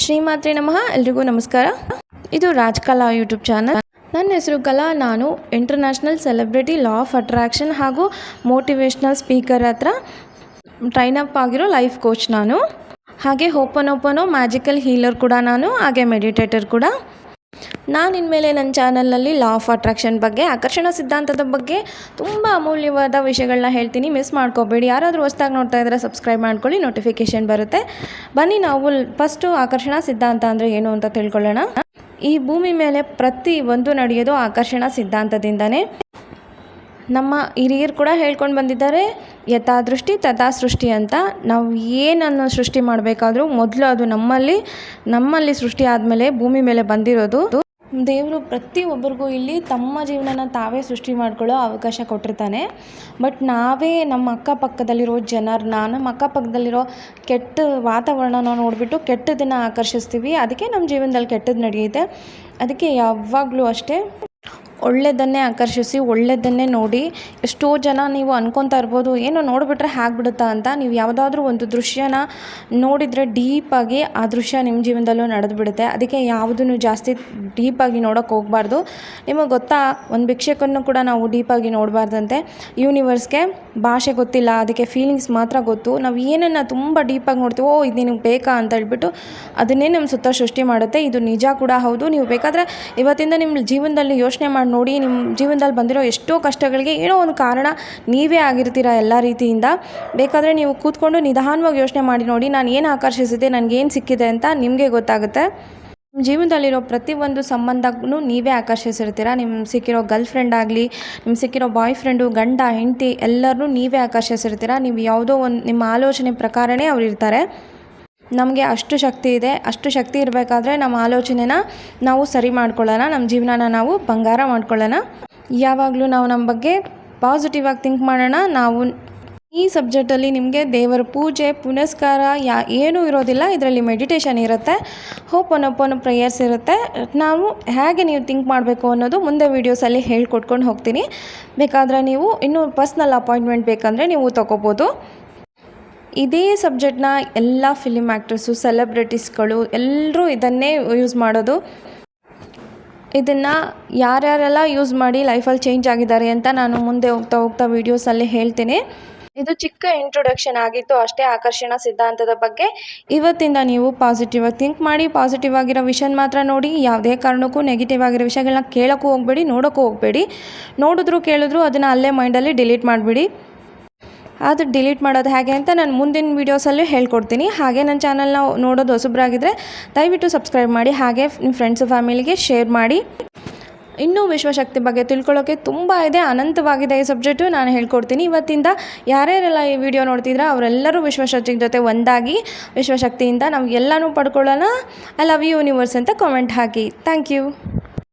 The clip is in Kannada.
ಶ್ರೀಮಾತ್ರೆ ನಮಃ. ಎಲ್ರಿಗೂ ನಮಸ್ಕಾರ. ಇದು ರಾಜ್ಕಲಾ ಯೂಟ್ಯೂಬ್ ಚಾನಲ್. ನನ್ನ ಹೆಸರು ಕಲಾ. ನಾನು international celebrity law of attraction ಹಾಗೂ ಮೋಟಿವೇಶ್ನಲ್ ಸ್ಪೀಕರ್ ಹತ್ರ ಟ್ರೈನ್ ಅಪ್ ಆಗಿರೋ ಲೈಫ್ ಕೋಚ್ ನಾನು. ಹಾಗೆ ಓಪನ್ ಓಪನೋ ಮ್ಯಾಜಿಕಲ್ ಹೀಲರ್ ಕೂಡ ನಾನು, ಹಾಗೆ ಮೆಡಿಟೇಟರ್ ಕೂಡ. ನಾನು ಇನ್ಮೇಲೆ ನನ್ನ ಚಾನಲ್ನಲ್ಲಿ ಲಾ ಆಫ್ ಅಟ್ರಾಕ್ಷನ್ ಬಗ್ಗೆ, ಆಕರ್ಷಣ ಸಿದ್ಧಾಂತದ ಬಗ್ಗೆ ತುಂಬ ಅಮೂಲ್ಯವಾದ ವಿಷಯಗಳನ್ನ ಹೇಳ್ತೀನಿ. ಮಿಸ್ ಮಾಡ್ಕೋಬೇಡಿ. ಯಾರಾದರೂ ಹೊಸ್ದಾಗಿ ನೋಡ್ತಾ ಇದ್ದರೆ ಸಬ್ಸ್ಕ್ರೈಬ್ ಮಾಡ್ಕೊಳ್ಳಿ ನೋಟಿಫಿಕೇಷನ್ ಬರುತ್ತೆ. ಬನ್ನಿ ನಾವು ಫಸ್ಟು ಆಕರ್ಷಣ ಸಿದ್ಧಾಂತ ಅಂದರೆ ಏನು ಅಂತ ತಿಳ್ಕೊಳ್ಳೋಣ. ಈ ಭೂಮಿ ಮೇಲೆ ಪ್ರತಿ ಒಂದು ನಡೆಯೋದು ಆಕರ್ಷಣ ಸಿದ್ಧಾಂತದಿಂದನೇ. ನಮ್ಮ ಹಿರಿಯರು ಕೂಡ ಹೇಳ್ಕೊಂಡು ಬಂದಿದ್ದಾರೆ, ಯಥಾ ದೃಷ್ಟಿ, ತಥಾ ಸೃಷ್ಟಿ ಅಂತ. ನಾವು ಏನನ್ನು ಸೃಷ್ಟಿ ಮಾಡಬೇಕಾದ್ರೂ ಮೊದಲು ಅದು ನಮ್ಮಲ್ಲಿ ನಮ್ಮಲ್ಲಿ ಸೃಷ್ಟಿ ಆದಮೇಲೆ ಭೂಮಿ ಮೇಲೆ ಬಂದಿರೋದು. ದೇವರು ಪ್ರತಿಯೊಬ್ಬರಿಗೂ ಇಲ್ಲಿ ತಮ್ಮ ಜೀವನನ ತಾವೇ ಸೃಷ್ಟಿ ಮಾಡ್ಕೊಳ್ಳೋ ಅವಕಾಶ ಕೊಟ್ಟಿರ್ತಾನೆ. ಬಟ್ ನಾವೇ ನಮ್ಮ ಅಕ್ಕಪಕ್ಕದಲ್ಲಿರೋ ಜನರನ್ನ ನಮ್ಮ ಅಕ್ಕಪಕ್ಕದಲ್ಲಿರೋ ಕೆಟ್ಟ ವಾತಾವರಣನ ನೋಡಿಬಿಟ್ಟು ಕೆಟ್ಟದನ್ನು ಆಕರ್ಷಿಸ್ತೀವಿ. ಅದಕ್ಕೆ ನಮ್ಮ ಜೀವನದಲ್ಲಿ ಕೆಟ್ಟದ್ದು ನಡೆಯುತ್ತೆ. ಅದಕ್ಕೆ ಯಾವಾಗಲೂ ಅಷ್ಟೇ. ಒಳ್ಳೆಯದನ್ನೇ ಆಕರ್ಷಿಸಿ ಒಳ್ಳೆಯದನ್ನೇ ನೋಡಿ ಎಷ್ಟೋ ಜನ ನೀವು ಅನ್ಕೊತಾ ಇರ್ಬೋದು, ಏನೋ ನೋಡಿಬಿಟ್ರೆ ಆಗ್ಬಿಡುತ್ತಾ ಅಂತ. ನೀವು ಯಾವುದಾದ್ರೂ ಒಂದು ದೃಶ್ಯನ ನೋಡಿದರೆ ಡೀಪಾಗಿ ಆ ದೃಶ್ಯ ನಿಮ್ಮ ಜೀವನದಲ್ಲೂ ನಡೆದು ಬಿಡುತ್ತೆ ಅದಕ್ಕೆ ಯಾವುದನ್ನು ಜಾಸ್ತಿ ಡೀಪಾಗಿ ನೋಡೋಕ್ಕೆ ಹೋಗಬಾರ್ದು. ನಿಮಗೆ ಗೊತ್ತಾ, ಒಂದು ಭಿಕ್ಷಕನ್ನು ಕೂಡ ನಾವು ಡೀಪಾಗಿ ನೋಡಬಾರ್ದಂತೆ. ಯೂನಿವರ್ಸ್ಗೆ ಭಾಷೆ ಗೊತ್ತಿಲ್ಲ, ಅದಕ್ಕೆ ಫೀಲಿಂಗ್ಸ್ ಮಾತ್ರ ಗೊತ್ತು. ನಾವು ಏನನ್ನು ತುಂಬ ಡೀಪಾಗಿ ನೋಡ್ತೀವೋ, ಓ, ಇದು ನಿಮಗೆ ಬೇಕಾ ಅಂತ ಹೇಳ್ಬಿಟ್ಟು ಅದನ್ನೇ ನಮ್ಮ ಸುತ್ತ ಸೃಷ್ಟಿ ಮಾಡುತ್ತೆ. ಇದು ನಿಜ ಕೂಡ ಹೌದು. ನೀವು ಬೇಕಾದರೆ ಇವತ್ತಿಂದ ನಿಮ್ಮ ಜೀವನದಲ್ಲಿ ಯೋಚನೆ ಮಾಡಿ ನೋಡಿ ನಿಮ್ಮ ಜೀವನದಲ್ಲಿ ಬಂದಿರೋ ಎಷ್ಟೋ ಕಷ್ಟಗಳಿಗೆ ಏನೋ ಒಂದು ಕಾರಣ ನೀವೇ ಆಗಿರ್ತೀರ ಎಲ್ಲ ರೀತಿಯಿಂದ. ಬೇಕಾದರೆ ನೀವು ಕೂತ್ಕೊಂಡು ನಿಧಾನವಾಗಿ ಯೋಚನೆ ಮಾಡಿ ನೋಡಿ ನಾನು ಏನು ಆಕರ್ಷಿಸಿದೆ ನನಗೇನು ಸಿಕ್ಕಿದೆ ಅಂತ ನಿಮಗೆ ಗೊತ್ತಾಗುತ್ತೆ. ನಿಮ್ಮ ಜೀವನದಲ್ಲಿರೋ ಪ್ರತಿಯೊಂದು ಸಂಬಂಧಕ್ಕೂ ನೀವೇ ಆಕರ್ಷಿಸಿರ್ತೀರ. ನಿಮ್ಮ ಸಿಕ್ಕಿರೋ ಗರ್ಲ್ ಫ್ರೆಂಡ್ ಆಗಲಿ ನಿಮ್ಮ ಸಿಕ್ಕಿರೋ ಬಾಯ್ ಫ್ರೆಂಡು, ಗಂಡ, ಹೆಂಡತಿ ಎಲ್ಲರನ್ನೂ ನೀವೇ ಆಕರ್ಷಿಸಿರ್ತೀರ. ನೀವು ಯಾವುದೋ ಒಂದು ನಿಮ್ಮ ಆಲೋಚನೆ ಪ್ರಕಾರನೇ ಅವರು ಇರ್ತಾರೆ ನಮಗೆ ಅಷ್ಟು ಶಕ್ತಿ ಇದೆ, ಅಷ್ಟು ಶಕ್ತಿ ಇರಬೇಕಾದ್ರೆ ನಮ್ಮ ಆಲೋಚನೆನ ನಾವು ಸರಿ ಮಾಡ್ಕೊಳ್ಳೋಣ, ನಮ್ಮ ಜೀವನನ ನಾವು ಬಂಗಾರ ಮಾಡ್ಕೊಳ್ಳೋಣ. ಯಾವಾಗಲೂ ನಾವು ನಮ್ಮ ಬಗ್ಗೆ ಪಾಸಿಟಿವ್ ಆಗಿ ಥಿಂಕ್ ಮಾಡೋಣ. ನಾವು ಈ ಸಬ್ಜೆಕ್ಟಲ್ಲಿ ನಿಮಗೆ ದೇವರ ಪೂಜೆ, ಪುನಸ್ಕಾರ, ಯಾ, ಏನೂ ಇರೋದಿಲ್ಲ. ಇದರಲ್ಲಿ ಮೆಡಿಟೇಷನ್ ಇರುತ್ತೆ. ಹೋಪ್ ಒನ್ ಪ್ರೇಯರ್ಸ್ ಇರುತ್ತೆ. ನಾವು ಹೇಗೆ ನೀವು ಥಿಂಕ್ ಮಾಡಬೇಕು ಅನ್ನೋದು ಮುಂದೆ ವೀಡಿಯೋಸಲ್ಲಿ ಹೇಳ್ಕೊಟ್ಕೊಂಡು ಹೋಗ್ತೀನಿ. ಬೇಕಾದರೆ ನೀವು ಇನ್ನೂ ಪರ್ಸ್ನಲ್ ಅಪಾಯಿಂಟ್ಮೆಂಟ್ ಬೇಕಂದರೆ ನೀವು ತೊಗೋಬೋದು. ಇದೇ ಸಬ್ಜೆಕ್ಟ್ನ ಎಲ್ಲ ಫಿಲಿಮ್ ಆ್ಯಕ್ಟ್ರಸ್ಸು, ಸೆಲೆಬ್ರಿಟೀಸ್ಗಳು ಎಲ್ಲರೂ ಇದನ್ನೇ ಯೂಸ್ ಮಾಡೋದು. ಇದನ್ನು ಯಾರ್ಯಾರೆಲ್ಲ ಯೂಸ್ ಮಾಡಿ ಲೈಫಲ್ಲಿ ಚೇಂಜ್ ಆಗಿದ್ದಾರೆ ಅಂತ ನಾನು ಮುಂದೆ ಹೋಗ್ತಾ ಹೋಗ್ತಾ ವೀಡಿಯೋಸಲ್ಲಿ ಹೇಳ್ತೀನಿ. ಇದು ಚಿಕ್ಕ ಇಂಟ್ರೊಡಕ್ಷನ್ ಆಗಿತ್ತು, ಅಷ್ಟೇ ಆಕರ್ಷಣ ಸಿದ್ಧಾಂತದ ಬಗ್ಗೆ. ಇವತ್ತಿಂದ ನೀವು ಪಾಸಿಟಿವ್ ಆಗಿ ಥಿಂಕ್ ಮಾಡಿ ಪಾಸಿಟಿವ್ ಆಗಿರೋ ವಿಷನ್ ಮಾತ್ರ ನೋಡಿ, ಯಾವುದೇ ಕಾರಣಕ್ಕೂ ನೆಗೆಟಿವ್ ಆಗಿರೋ ವಿಷಯಗಳನ್ನ ಕೇಳೋಕ್ಕೂ ಹೋಗಬೇಡಿ, ನೋಡೋಕ್ಕೂ ಹೋಗಬೇಡಿ. ನೋಡಿದ್ರು ಕೇಳಿದ್ರು ಅದನ್ನು ಅಲ್ಲೇ ಮೈಂಡಲ್ಲಿ ಡಿಲೀಟ್ ಮಾಡಿಬಿಡಿ. ಅದು ಡಿಲೀಟ್ ಮಾಡೋದು ಹೇಗೆ ಅಂತ ನಾನು ಮುಂದಿನ ವೀಡಿಯೋಸಲ್ಲೂ ಹೇಳ್ಕೊಡ್ತೀನಿ. ಹಾಗೆ ನನ್ನ ಚಾನಲ್ನ ನೋಡೋದು ಹೊಸಬ್ರಾಗಿದ್ದರೆ ದಯವಿಟ್ಟು ಸಬ್ಸ್ಕ್ರೈಬ್ ಮಾಡಿ, ಹಾಗೆ ನಿಮ್ಮ ಫ್ರೆಂಡ್ಸು ಫ್ಯಾಮಿಲಿಗೆ ಶೇರ್ ಮಾಡಿ. ಇನ್ನೂ ವಿಶ್ವಶಕ್ತಿ ಬಗ್ಗೆ ತಿಳ್ಕೊಳ್ಳೋಕ್ಕೆ ತುಂಬ ಇದೆ, ಅನಂತವಾಗಿದೆ ಈ ಸಬ್ಜೆಕ್ಟು ನಾನು ಹೇಳ್ಕೊಡ್ತೀನಿ. ಇವತ್ತಿಂದ ಯಾರ್ಯಾರೆಲ್ಲ ಈ ವಿಡಿಯೋ ನೋಡ್ತಿದ್ರೆ ಅವರೆಲ್ಲರೂ ವಿಶ್ವಶಕ್ತಿ ಜೊತೆ ಒಂದಾಗಿ, ವಿಶ್ವಶಕ್ತಿಯಿಂದ ನಾವು ಎಲ್ಲನೂ ಪಡ್ಕೊಳ್ಳೋಣ. ಐ ಲವ್ ಯು ಯೂನಿವರ್ಸ್ ಅಂತ ಕಾಮೆಂಟ್ ಹಾಕಿ. Thank you